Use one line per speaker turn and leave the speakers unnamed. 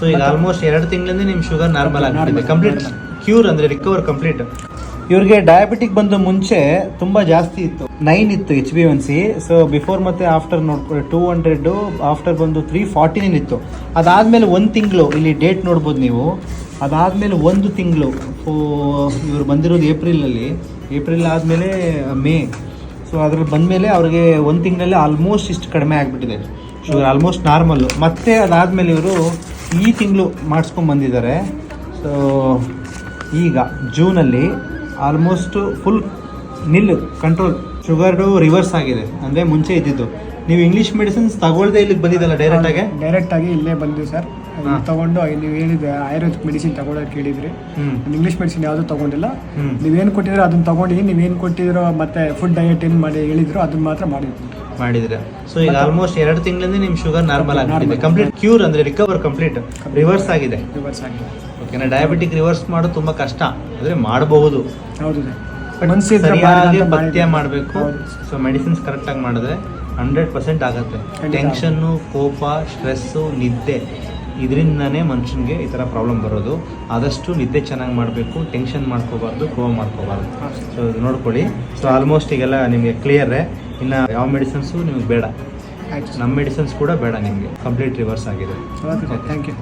So ಈಗ almost ಎರಡು ತಿಂಗಳಿಂದ ನಿಮ್ಮ ಶುಗರ್ ನಾರ್ಮಲ್
ಆಗಿದೆ
ಕಂಪ್ಲೀಟ್ ಕ್ಯೂರ್ ಅಂದರೆ ರಿಕವರ್ ಕಂಪ್ಲೀಟ್ ಇವ್ರಿಗೆ ಡಯಾಬಿಟಿಕ್ ಬಂದ ಮುಂಚೆ ತುಂಬ ಜಾಸ್ತಿ ಇತ್ತು. ನೈನ್ ಇತ್ತು H B one C so before ಮತ್ತೆ ಆಫ್ಟರ್ ನೋಡ್ಕೊಳ್ಳಿ ಟೂ ಹಂಡ್ರೆಡ್ ಆಫ್ಟರ್ ಬಂದು ತ್ರೀ ಫಾರ್ಟಿ ನೈನ್ ಇತ್ತು. ಅದಾದ್ಮೇಲೆ ಒಂದು ತಿಂಗಳು ಇಲ್ಲಿ ಡೇಟ್ ನೋಡ್ಬೋದು ನೀವು. ಅದಾದ್ಮೇಲೆ ಒಂದು ತಿಂಗಳು ಇವರು ಬಂದಿರೋದು ಏಪ್ರಿಲಲ್ಲಿ. ಏಪ್ರಿಲ್ ಆದಮೇಲೆ ಮೇ. ಸೊ ಅದ್ರಲ್ಲಿ ಬಂದಮೇಲೆ ಅವ್ರಿಗೆ ಒಂದು ತಿಂಗಳಲ್ಲಿ ಆಲ್ಮೋಸ್ಟ್ ಇಷ್ಟು ಕಡಿಮೆ ಆಗಿಬಿಟ್ಟಿದೆ. ಶುಗರ್ ಆಲ್ಮೋಸ್ಟ್ ನಾರ್ಮಲ್ಲು ಮತ್ತೆ ಅದಾದಮೇಲೆ ಇವರು ಈ ತಿಂಗಳು ಮಾಡಿಸ್ಕೊಂಡು ಬಂದಿದ್ದಾರೆ. ಸೊ ಈಗ ಜೂನಲ್ಲಿ ಆಲ್ಮೋಸ್ಟ್ ಫುಲ್ ನಿಲ್ಲು ಕಂಟ್ರೋಲ್ ಶುಗರು ರಿವರ್ಸ್ ಆಗಿದೆ. ಅಂದರೆ ಮುಂಚೆ ಇದ್ದಿದ್ದು. ನೀವು ಇಂಗ್ಲೀಷ್ ಮೆಡಿಸಿನ್ಸ್ ತಗೊಳ್ದೆ ಇಲ್ಲಿಗೆ ಬಂದಿದ್ದಲ್ಲ ಡೈರೆಕ್ಟಾಗಿ
ಡೈರೆಕ್ಟಾಗಿ ಇಲ್ಲೇ ಬಂದ್ವಿ ಸರ್. ತಗೊಂಡು ನೀವು ಹೇಳಿದ್ರೆ ಆಯುರ್ವೇದಿಕ್ ಮೆಡಿಸಿನ್ ತಗೊಳ್ಳೋಕೆ ಕೇಳಿದ್ರಿ. ಇಂಗ್ಲೀಷ್ ಮೆಡಿಸಿನ್ ಯಾವುದು ತಗೊಂಡಿಲ್ಲ. ನೀವೇನು ಕೊಟ್ಟಿದ್ರು ಅದನ್ನ ತಗೊಂಡು ನೀವೇನು ಕೊಟ್ಟಿದ್ರು ಮತ್ತೆ ಫುಡ್ ಡಯಟ್ ಏನು ಮಾಡಿ ಹೇಳಿದ್ರು ಅದನ್ನ ಮಾತ್ರ ಮಾಡಿದ್ವಿ.
ಮಾಡಿದ್ರೆ. ಸೊ ಈಗ ಆಲ್ಮೋಸ್ಟ್ ಎರಡು ತಿಂಗಳಿಂದ ನಿಮ್ಮ ಶುಗರ್ ನಾರ್ಮಲ್ ಆಗಿಬಿಟ್ಟಿದೆ ಕಂಪ್ಲೀಟ್ ಕ್ಯೂರ್ ಅಂದರೆ ರಿಕವರ್ ಕಂಪ್ಲೀಟ್ ರಿವರ್ಸ್ ಆಗಿದೆ.
ರಿವರ್ಸ್ ಆಗಿದೆ.
ಓಕೆನಾ ಡಯಾಬಿಟಿಕ್ ರಿವರ್ಸ್ ಮಾಡೋದು ತುಂಬ ಕಷ್ಟ. ಆದರೆ ಮಾಡಬಹುದು.
ಹೌದು
ಸರಿಯಾಗಿ ಪಥ್ಯ ಮಾಡಬೇಕು. ಸೊ ಮೆಡಿಸಿನ್ಸ್ ಕರೆಕ್ಟಾಗಿ ಮಾಡಿದ್ರೆ ಹಂಡ್ರೆಡ್ ಪರ್ಸೆಂಟ್ ಆಗುತ್ತೆ. ಟೆನ್ಷನ್ನು ಕೋಪ ಸ್ಟ್ರೆಸ್ಸು ನಿದ್ದೆ. ಇದರಿಂದನೇ ಮನುಷ್ಯನಿಗೆ ಈ ಥರ ಪ್ರಾಬ್ಲಮ್ ಬರೋದು. ಆದಷ್ಟು ನಿದ್ದೆ ಚೆನ್ನಾಗಿ ಮಾಡಬೇಕು ಟೆನ್ಷನ್ ಮಾಡ್ಕೋಬಾರ್ದು ಕೋಪ ಮಾಡ್ಕೋಬಾರ್ದು. ಸೊ ನೋಡ್ಕೊಳ್ಳಿ. ಸೊ ಆಲ್ಮೋಸ್ಟ್ ಈಗೆಲ್ಲ ನಿಮಗೆ ಕ್ಲಿಯರೇ ಇನ್ನು ಯಾವ ಮೆಡಿಸನ್ಸು ನಿಮಗೆ ಬೇಡ. ನಮ್ಮ ಮೆಡಿಸಿನ್ಸ್ ಕೂಡ ಬೇಡ ನಿಮಗೆ. ಕಂಪ್ಲೀಟ್ ರಿವರ್ಸ್ ಆಗಿದೆ.
Thank you